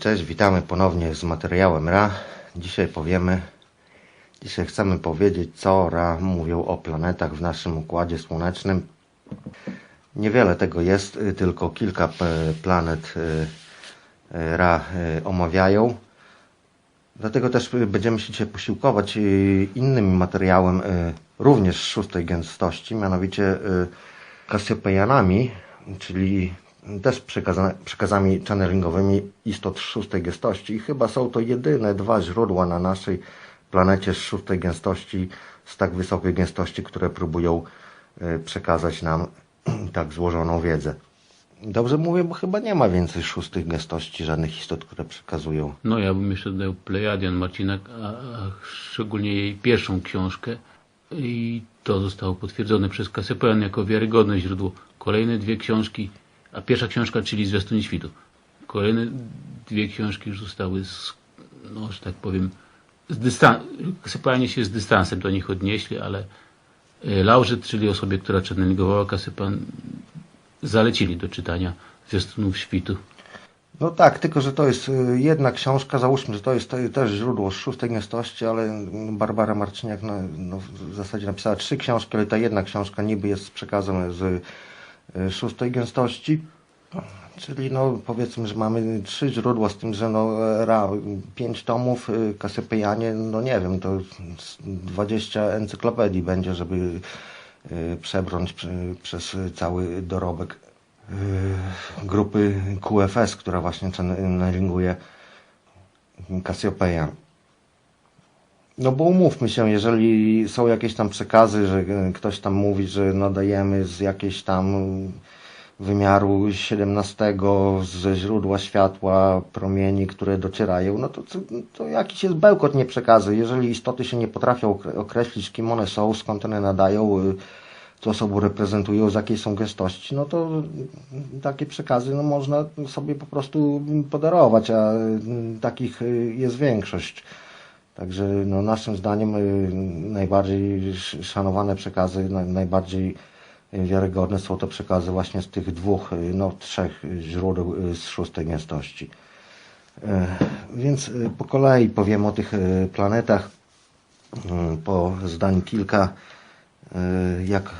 Cześć, witamy ponownie z materiałem Ra. Dzisiaj powiemy, dzisiaj chcemy powiedzieć, co Ra mówią o planetach w naszym Układzie Słonecznym. Niewiele tego jest, y, tylko kilka p- planet y, y, Ra y, omawiają. Dlatego też y, będziemy się dzisiaj posiłkować y, innym materiałem, y, również szóstej gęstości, mianowicie y, Kasiopejanami, czyli też przekaza- przekazami channelingowymi istot szóstej gęstości. I chyba są to jedyne dwa źródła na naszej planecie z szóstej gęstości, z tak wysokiej gęstości, które próbują y, przekazać nam tak złożoną wiedzę. Dobrze mówię, bo chyba nie ma więcej szóstych gęstości, żadnych istot, które przekazują. No ja bym jeszcze dodał Plejadian Marcina, a, a szczególnie jej pierwszą książkę i to zostało potwierdzone przez Kasypean jako wiarygodne źródło. Kolejne dwie książki, a pierwsza książka, czyli Zwiastunie Świtu. Kolejne dwie książki już zostały, z, no że tak powiem, z dystan- Kasypeanie się z dystansem do nich odnieśli, ale e, Laurzet, czyli osobie, która channelingowała Kasypan, zalecili do czytania Zwiastunów Świtu. No tak, tylko że to jest y, jedna książka, załóżmy, że to jest te- też źródło szóstej gęstości, ale Barbara Marczyniak na, no, w zasadzie napisała trzy książki, ale ta jedna książka niby jest z przekazem z szóstej gęstości. Czyli no powiedzmy, że mamy trzy źródła z tym, że no Ra, pięć tomów, y, Kasypejanie, no nie wiem, to z 20 encyklopedii będzie, żeby y, przebrnąć przez cały dorobek y, grupy QFS, która właśnie channelinguje Cassiopeia. No bo umówmy się, jeżeli są jakieś tam przekazy, że e, ktoś tam mówi, że nadajemy z jakiejś tam wymiaru 17 ze źródła światła promieni, które docierają, no to, to, jakiś jest bełkot nie przekazy. Jeżeli istoty się nie potrafią okre- określić, kim one są, skąd one nadają, y, co sobą reprezentują, z jakiej są gęstości, no to takie przekazy no, można sobie po prostu podarować, a y, takich y, jest większość. Także no, naszym zdaniem y, najbardziej sz- szanowane przekazy, na- najbardziej y, wiarygodne są to przekazy właśnie z tych dwóch, y, no trzech źródeł z szóstej gęstości. E, Więc po kolei powiem o tych planetach, po zdań kilka, jak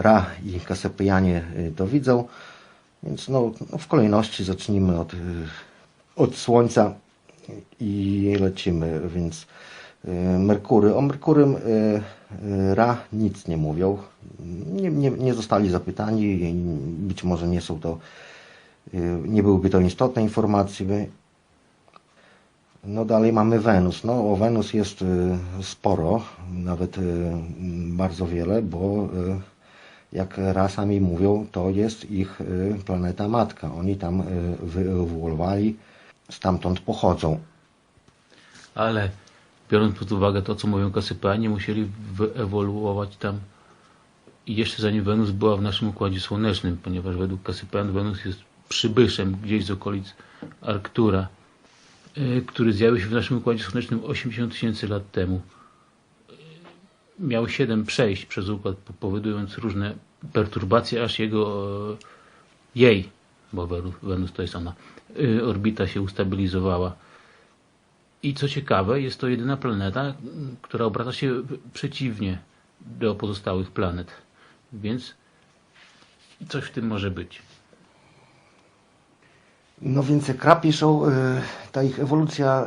Ra i Kasypejanie y, to widzą. Więc no, no w kolejności zacznijmy od, od Słońca i lecimy, więc y, Merkury. O Merkurym y, y, Ra nic nie mówią. Nie, nie, nie zostali zapytani, być może nie są to, nie byłyby to istotne informacje. No dalej mamy Wenus. No o Wenus jest sporo, nawet bardzo wiele, bo jak raz sami mówią, to jest ich planeta matka. Oni tam wyewoluowali, stamtąd pochodzą. Ale biorąc pod uwagę to, co mówią Kasypanie, musieli wyewoluować tam i jeszcze zanim Wenus była w naszym Układzie Słonecznym, ponieważ według Kasypan Wenus jest przybyszem gdzieś z okolic Arktura, y, który zjawił się w naszym Układzie Słonecznym 80 tysięcy lat temu. Y, Miał siedem przejść przez układ, po- powodując różne perturbacje, aż jego, e, jej, bo Wenus, to jest ona, orbita się ustabilizowała. I co ciekawe, jest to jedyna planeta, która obraca się przeciwnie do pozostałych planet. Więc coś w tym może być. No więc jak piszą, y, ta ich ewolucja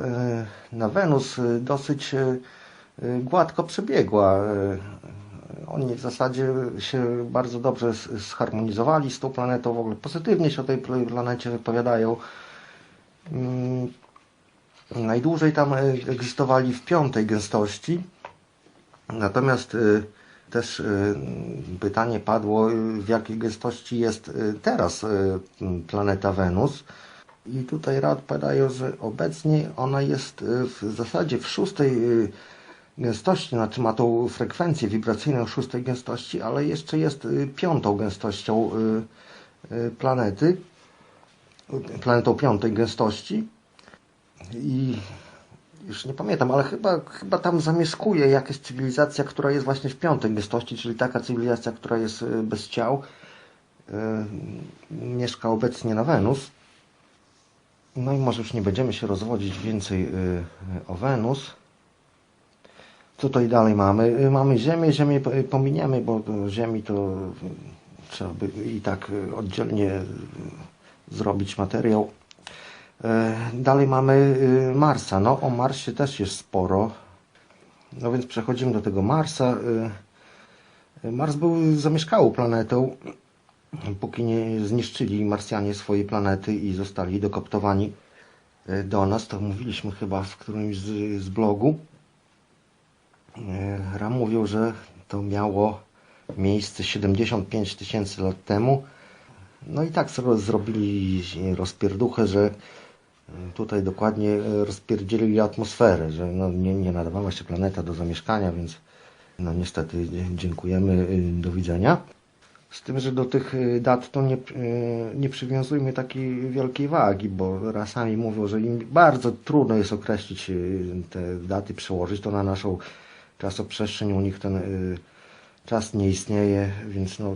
y, na Wenus y, dosyć y, y, gładko przebiegła. Oni w zasadzie się bardzo dobrze zharmonizowali z tą planetą, w ogóle pozytywnie się o tej pl- planecie wypowiadają. Mm, Najdłużej tam y, egzystowali w piątej gęstości, natomiast y, też y, pytanie padło, w jakiej gęstości jest teraz planeta Wenus. I tutaj rad padają, że obecnie ona jest w zasadzie w szóstej gęstości, znaczy ma tą frekwencję wibracyjną szóstej gęstości, ale jeszcze jest y, piątą gęstością y, y, planety, planetą piątej gęstości. I już nie pamiętam, ale chyba, chyba tam zamieszkuje jakaś cywilizacja, która jest właśnie w piątej gęstości, czyli taka cywilizacja, która jest bez ciał. Mieszka obecnie na Wenus. No i może już nie będziemy się rozwodzić więcej o Wenus. Tutaj dalej mamy? Y, Mamy Ziemię, Ziemię y, pominiemy, bo Ziemi to y, trzeba by i tak oddzielnie zrobić materiał. Dalej mamy Marsa. No o Marsie też jest sporo. No więc przechodzimy do tego Marsa. Mars był zamieszkałą planetą, póki nie zniszczyli Marsjanie swojej planety i zostali dokoptowani do nas. To mówiliśmy chyba w którymś z, z blogu. Y, Ram mówił, że to miało miejsce 75 tysięcy lat temu. No i tak sobie zrobili rozpierduchę, że y, tutaj dokładnie rozpierdzielili atmosferę, że no nie, nie nadawała się planeta do zamieszkania, więc no niestety dziękujemy, do widzenia. Z tym, że do tych dat to nie, nie przywiązujmy takiej wielkiej wagi, bo rasami mówią, że im bardzo trudno jest określić te daty, przełożyć to na naszą czasoprzestrzeń, u nich ten y, czas nie istnieje, więc no,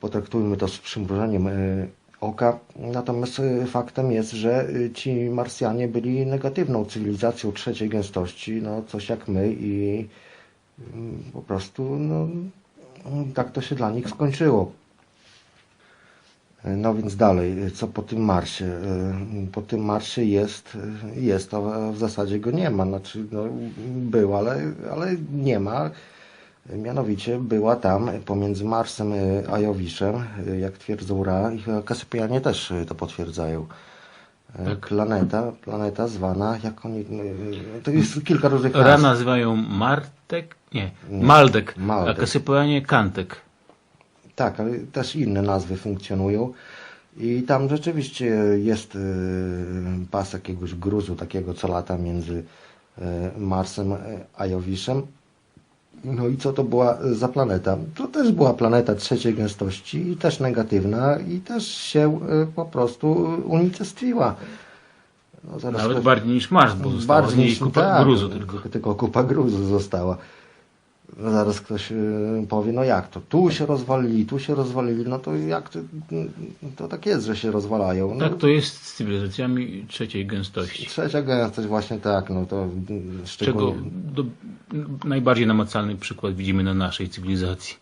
potraktujmy to z przymrużeniem y, oka. Natomiast y, faktem jest, że y, ci Marsjanie byli negatywną cywilizacją trzeciej gęstości, no coś jak my i mm, po prostu no, tak to się dla nich skończyło. No więc dalej, co po tym Marsie? Y, Po tym Marsie jest, jest, a w zasadzie go nie ma. Znaczy, no, był, ale, ale nie ma. Mianowicie była tam pomiędzy Marsem a Jowiszem, jak twierdzą Ra, i Kasypianie też to potwierdzają. Tak. Planeta, planeta zwana, jak oni, to jest kilka różnych Ra nazw. nazywają Martek, nie, Maldek, Maldek. a Kasypianie Kantek. Tak, ale też inne nazwy funkcjonują. I tam rzeczywiście jest y, pas jakiegoś gruzu takiego, co lata między y, Marsem y, a Jowiszem. No i co to była za planeta? To też była planeta trzeciej gęstości i też negatywna i też się po prostu unicestwiła. No, Nawet ktoś- bardziej niż Mars, bo została z niej kupa tak, gruzu tylko. Tylko kupa gruzu została. No Zaraz ktoś y, powie, no jak to? Tu się rozwalili, tu się rozwalili, no to jak to, to tak jest, że się rozwalają. No, Tak to jest z cywilizacjami trzeciej gęstości. Trzecia gęstość właśnie tak, no to Czego szczególnie... do, najbardziej namacalny przykład widzimy na naszej cywilizacji.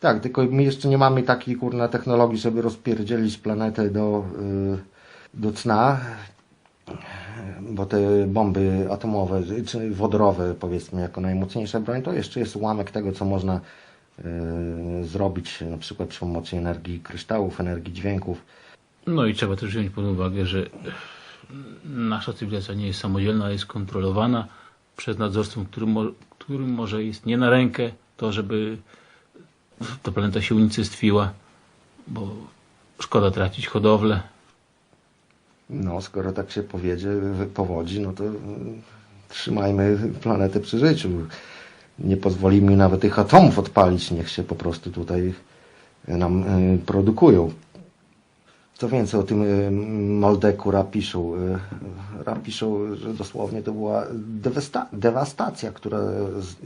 Tak, tylko my jeszcze nie mamy takiej kurna technologii, żeby rozpierdzielić planetę do, y, do cna, bo te bomby atomowe, czy wodorowe powiedzmy jako najmocniejsza broń, to jeszcze jest ułamek tego, co można y, zrobić na przykład przy pomocy energii kryształów, energii dźwięków. No i trzeba też wziąć pod uwagę, że nasza cywilizacja nie jest samodzielna, jest kontrolowana przez nadzorcą, który, mo, którym może jest nie na rękę to, żeby ta planeta się unicestwiła, bo szkoda tracić hodowlę. No, skoro tak się powiedzie, powodzi, no to y, trzymajmy planetę przy życiu. Nie pozwolimy nawet tych atomów odpalić, niech się po prostu tutaj nam y, produkują. Co więcej o tym y, Maldeku rapiszą? Rapiszą, że dosłownie to była dewasta- dewastacja, która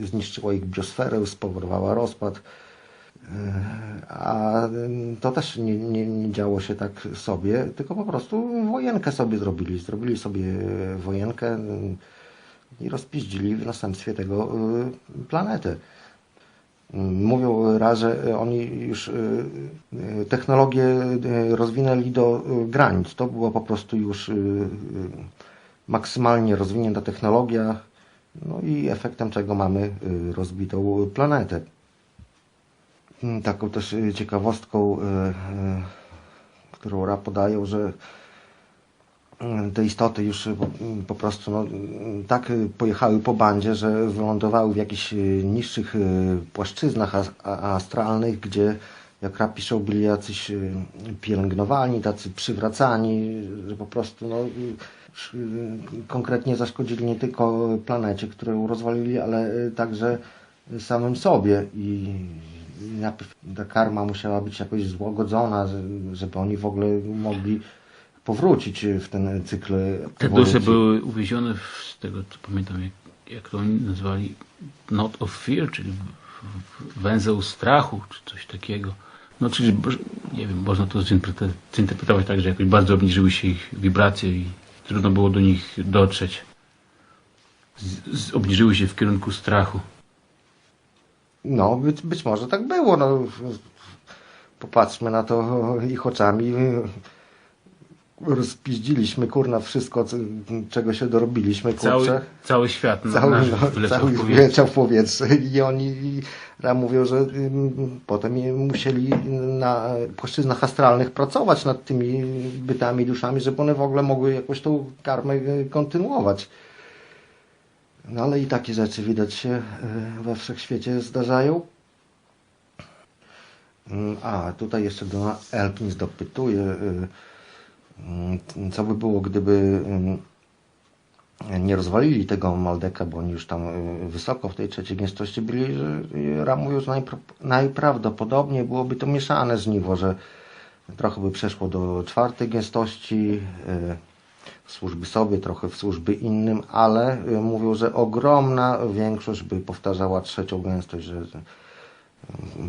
zniszczyła ich biosferę, spowodowała rozpad. A to też nie, nie, nie działo się tak sobie, tylko po prostu wojenkę sobie zrobili. Zrobili sobie wojenkę ym, i rozpiździli w następstwie tego y, planetę. Ym, Mówią raz, że oni już y, technologię rozwinęli do granic. To była po prostu już maksymalnie rozwinięta technologia, no i efektem czego mamy rozbitą planetę. Mm, Taką też y, ciekawostką, y, y, którą Ra podają, że te istoty już po, prostu no, tak pojechały po bandzie, że wylądowały w jakichś niższych płaszczyznach astralnych, gdzie jak Ra piszą, byli jacyś pielęgnowani, tacy przywracani, że po prostu no, konkretnie zaszkodzili nie tylko planecie, którą rozwalili, ale także samym sobie. I najpierw ta karma musiała być jakoś złagodzona, że- żeby oni w ogóle mogli powrócić w ten cykl Te dusze były uwiezione w, z tego, co pamiętam, jak, jak to oni nazwali, not of fear, czyli węzeł strachu, czy coś takiego. No czyli, nie wiem, można to zinterpretować tak, że jakoś bardzo obniżyły się ich wibracje i trudno było do nich dotrzeć. Z, z, obniżyły się w kierunku strachu. No, być, być może tak było. No. Popatrzmy na to ich oczami. Rozpiździliśmy, kurna, wszystko, czego się dorobiliśmy, kurczę. Cały, cały świat na, cały, nasz no, cały w powietrze. wyleciał w powietrze i oni tam mówią, że ym, potem musieli na płaszczyznach astralnych pracować nad tymi bytami, duszami, żeby one w ogóle mogły jakoś tą karmę y, kontynuować. No ale i takie rzeczy widać się y, we wszechświecie zdarzają. Mm, A, tutaj jeszcze do Elkins dopytuje, mm, co by było, gdyby ym, nie rozwalili tego Maldeka, bo oni już tam y, wysoko w tej trzeciej gęstości byli, że Ram mówił, że najpra- najprawdopodobniej byłoby to mieszane żniwo, że trochę by przeszło do czwartej gęstości, w służby sobie, trochę w służby innym, ale y, mówią, że ogromna większość by powtarzała trzecią gęstość, że y,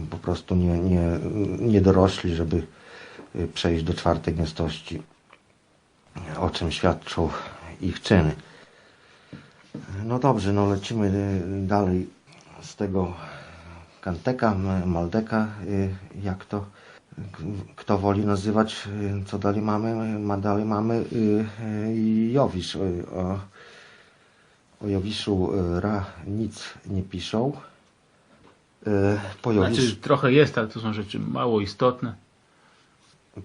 po prostu nie, nie, nie dorośli, żeby y, przejść do czwartej gęstości, o czym świadczą ich czyny. No dobrze, no lecimy y, dalej z tego Kanteka, Maldeka, jak to kto woli nazywać, y, co dalej mamy, ma dalej mamy y, y, Jowisz. O, o Jowiszu Ra nic nie piszą. Po Jowiszu, Znaczy trochę jest, ale to są rzeczy mało istotne.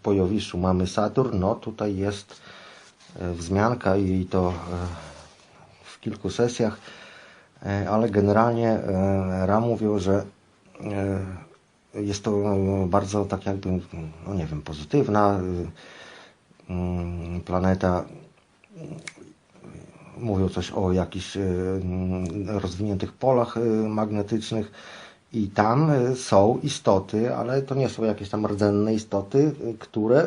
po Jowiszu mamy Saturn, no tutaj jest wzmianka i to w kilku sesjach, ale generalnie Ra mówił, że jest to e, bardzo tak jakby, no nie wiem, pozytywna e, mm, planeta. Mówią coś o jakichś e, mm, rozwiniętych polach magnetycznych i tam są istoty, ale to nie są jakieś tam rdzenne istoty, które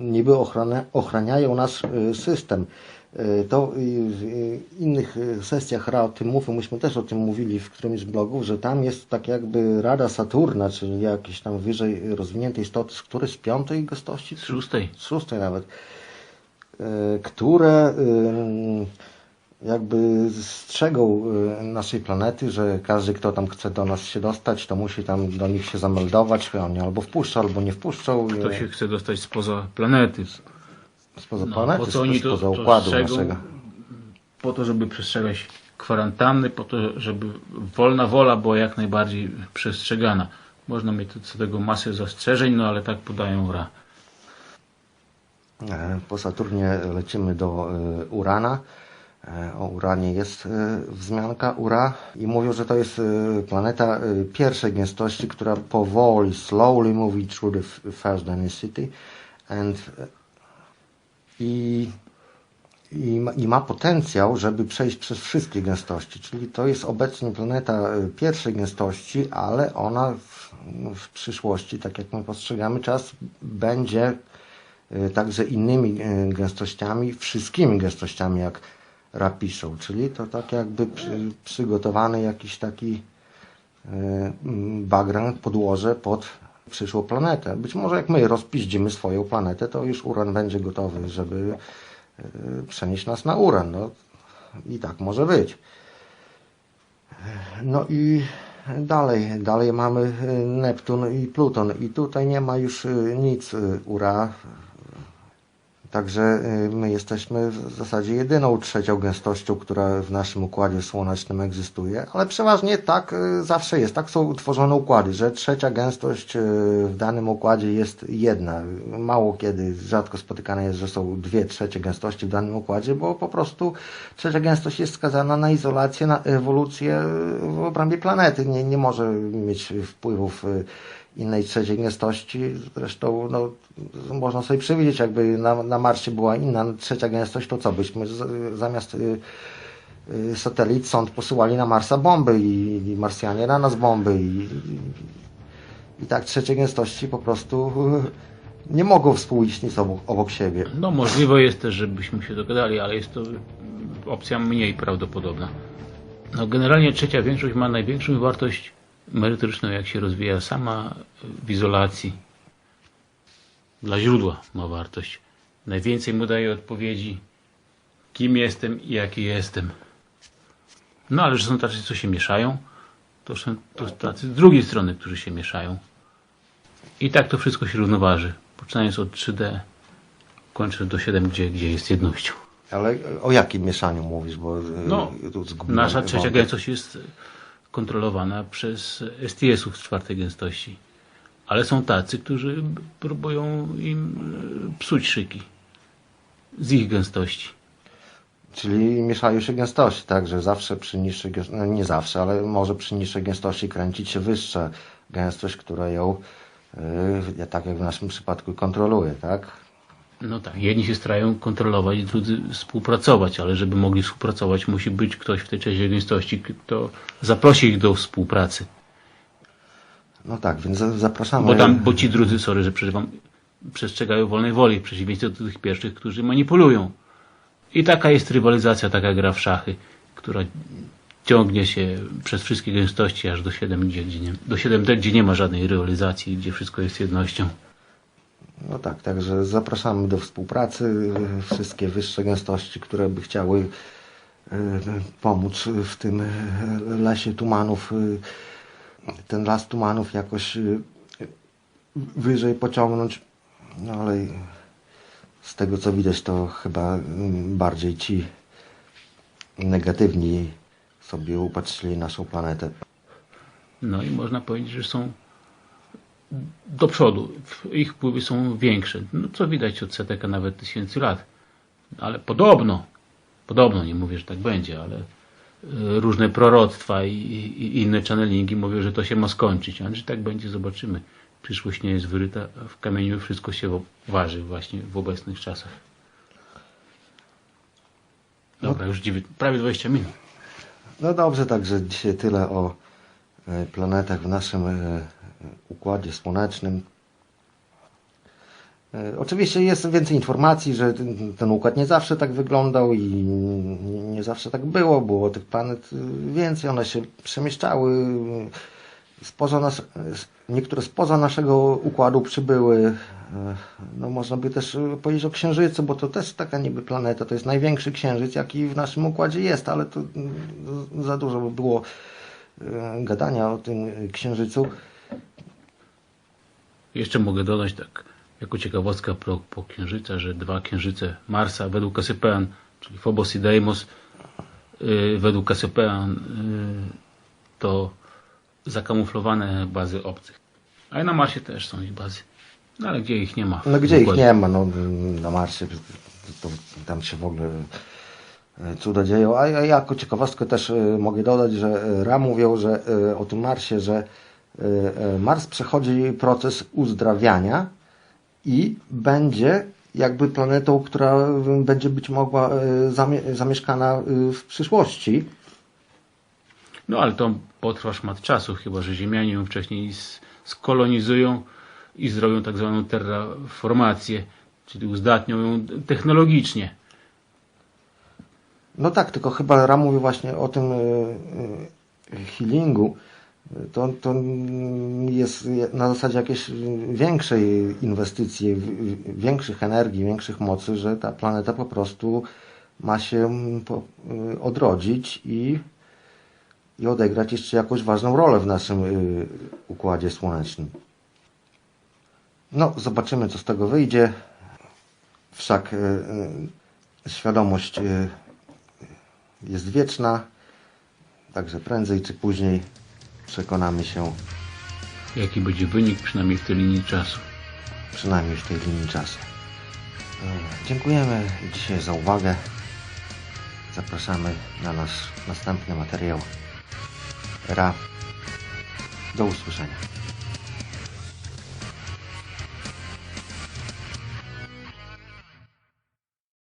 niby ochrania, ochraniają nasz system. E, To w innych e, sesjach Ra o tym mówił, myśmy też o tym mówili w którymś z blogów, że tam jest tak jakby Rada Saturna, czyli jakieś tam wyżej rozwinięte istoty, z której z piątej gostości, Z szóstej. z szóstej nawet, e, które jakby strzegą naszej planety, że każdy, kto tam chce do nas się dostać, to musi tam do nich się zameldować, oni albo wpuszczą, albo nie wpuszczą. Kto się chce dostać spoza planety. Spoza No, planety, po co oni to- spoza to układu strzegą? naszego. Po to, żeby przestrzegać kwarantanny, po to, żeby wolna wola była jak najbardziej przestrzegana. Można mieć co do tego masę zastrzeżeń, no ale tak podają Ra. E, Po Saturnie lecimy do e, Urana. E, O Uranie jest wzmianka Ura i mówią, że to jest planeta pierwszej gęstości, która powoli, slowly moving through the first density and i, i, ma, i ma potencjał, żeby przejść przez wszystkie gęstości. Czyli to jest obecnie planeta e, pierwszej gęstości, ale ona w, w przyszłości, tak jak my postrzegamy czas, będzie e, także innymi e, gęstościami, wszystkimi gęstościami, jak rapiszą. Czyli to tak jakby przy, przygotowany jakiś taki background, podłoże pod przyszłą planetę. Być może jak my rozpiździmy swoją planetę, to już Uran będzie gotowy, żeby e, przenieść nas na Uran. No, I tak może być. No i dalej, dalej mamy e, Neptun i Pluton i tutaj nie ma już e, nic Ura. Także y, my jesteśmy w zasadzie jedyną trzecią gęstością, która w naszym układzie słonecznym egzystuje, ale przeważnie tak y, zawsze jest. Tak są utworzone układy, że trzecia gęstość y, w danym układzie jest jedna. Mało kiedy, rzadko spotykane jest, że są dwie trzecie gęstości w danym układzie, bo po prostu trzecia gęstość jest skazana na izolację, na ewolucję w obrębie planety. Nie, nie może mieć wpływów innej trzeciej gęstości. Zresztą no, można sobie przewidzieć, jakby na, na Marsie była inna trzecia gęstość, to co byśmy z, zamiast y, y, satelit, sąd posyłali na Marsa bomby i, i Marsjanie na nas bomby i, i, i tak trzecie gęstości po prostu y, nie mogą współistnieć obok, obok siebie. No możliwe jest też, żebyśmy się dogadali, ale jest to mm, opcja mniej prawdopodobna. No generalnie trzecia większość ma największą wartość merytoryczną, jak się rozwija sama w izolacji. Dla źródła ma wartość. Najwięcej mu daje odpowiedzi, kim jestem i jaki jestem. No ale że są tacy, co się mieszają, to są to tacy z drugiej strony, którzy się mieszają. I tak to wszystko się równoważy. Poczynając od 3D, kończąc do 7, gdzie, gdzie jest jednością. Ale o jakim mieszaniu mówisz? Bo y, No, Nasza trzecia gęstość jest kontrolowana przez STS-ów z czwartej gęstości. Ale są tacy, którzy próbują im e, psuć szyki z ich gęstości. Czyli mieszają się gęstości, tak, że zawsze przy niższej no nie zawsze, ale może przy niższej gęstości kręcić się wyższa gęstość, która ją, yy, tak jak w naszym przypadku, kontroluje, tak? No tak, jedni się starają kontrolować, drudzy współpracować, ale żeby mogli współpracować, musi być ktoś w tej trzeciej gęstości, kto zaprosi ich do współpracy. No tak, więc za- zapraszamy. Bo tam, bo ci drudzy, sorry, że przeżywam, przestrzegają wolnej woli, w przeciwieństwie do tych pierwszych, którzy manipulują. I taka jest rywalizacja, taka gra w szachy, która ciągnie się przez wszystkie gęstości aż do 7, gdzie, gdzie nie, do 7D, gdzie nie ma żadnej rywalizacji, gdzie wszystko jest jednością. No tak, także zapraszamy do współpracy. Wszystkie wyższe gęstości, które by chciały yy, pomóc w tym yy, lesie tumanów, yy, ten las tumanów jakoś wyżej pociągnąć. No ale z tego co widać, to chyba mm, bardziej ci negatywni sobie upatrzyli naszą planetę. No i można powiedzieć, że są do przodu. Ich wpływy są większe. No co widać od setek, a nawet tysięcy lat. Ale podobno, podobno, nie mówię, że tak będzie, ale y, różne proroctwa i, i inne channelingi mówią, że to się ma skończyć. Ale czy tak będzie, zobaczymy. Przyszłość nie jest wyryta a w kamieniu, wszystko się waży właśnie w obecnych czasach. Dobra, już prawie 20 minut. No dobrze, także dzisiaj tyle o e, planetach w naszym e, układzie słonecznym. E, Oczywiście jest więcej informacji, że ten, układ nie zawsze tak wyglądał i nie zawsze tak było. Było tych planet e, więcej, one się przemieszczały. Spoza nas, niektóre spoza naszego układu przybyły. E, No można by też e, powiedzieć o Księżycu, bo to też taka niby planeta. To jest największy księżyc, jaki w naszym układzie jest, ale to mm, za dużo by było e, gadania o tym Księżycu. Jeszcze mogę dodać tak, jako ciekawostka po księżyca, że dwa księżyce Marsa według Kasypean, czyli Phobos i Deimos, yy, według Kasypean yy, to zakamuflowane bazy obcych. A i na Marsie też są ich bazy. No ale gdzie ich nie ma? No gdzie ich nie ma, no na Marsie, to, tam się w ogóle e, cuda dzieją. A ja jako ciekawostkę też e, mogę dodać, że e, Ra mówił, że o tym Marsie, że Mars przechodzi proces uzdrawiania i będzie jakby planetą, która e, będzie być mogła zamie- zamieszkana w przyszłości. No ale to potrwa szmat czasu, chyba że Ziemianie ją wcześniej skolonizują i zrobią tak zwaną terraformację, czyli uzdatnią ją technologicznie. No tak, tylko chyba Ram mówi właśnie o tym healingu. To, to jest na zasadzie jakiejś większej inwestycji, większych energii, większych mocy, że ta planeta po prostu ma się e, odrodzić i, i odegrać jeszcze jakąś ważną rolę w naszym e, układzie słonecznym. No, zobaczymy, co z tego wyjdzie. Wszak e, świadomość jest wieczna, także prędzej czy później przekonamy się, Jaki będzie wynik, przynajmniej w tej linii czasu. przynajmniej w tej linii czasu. Dziękujemy dzisiaj za uwagę. Zapraszamy na nasz następny materiał. Ra. Do usłyszenia.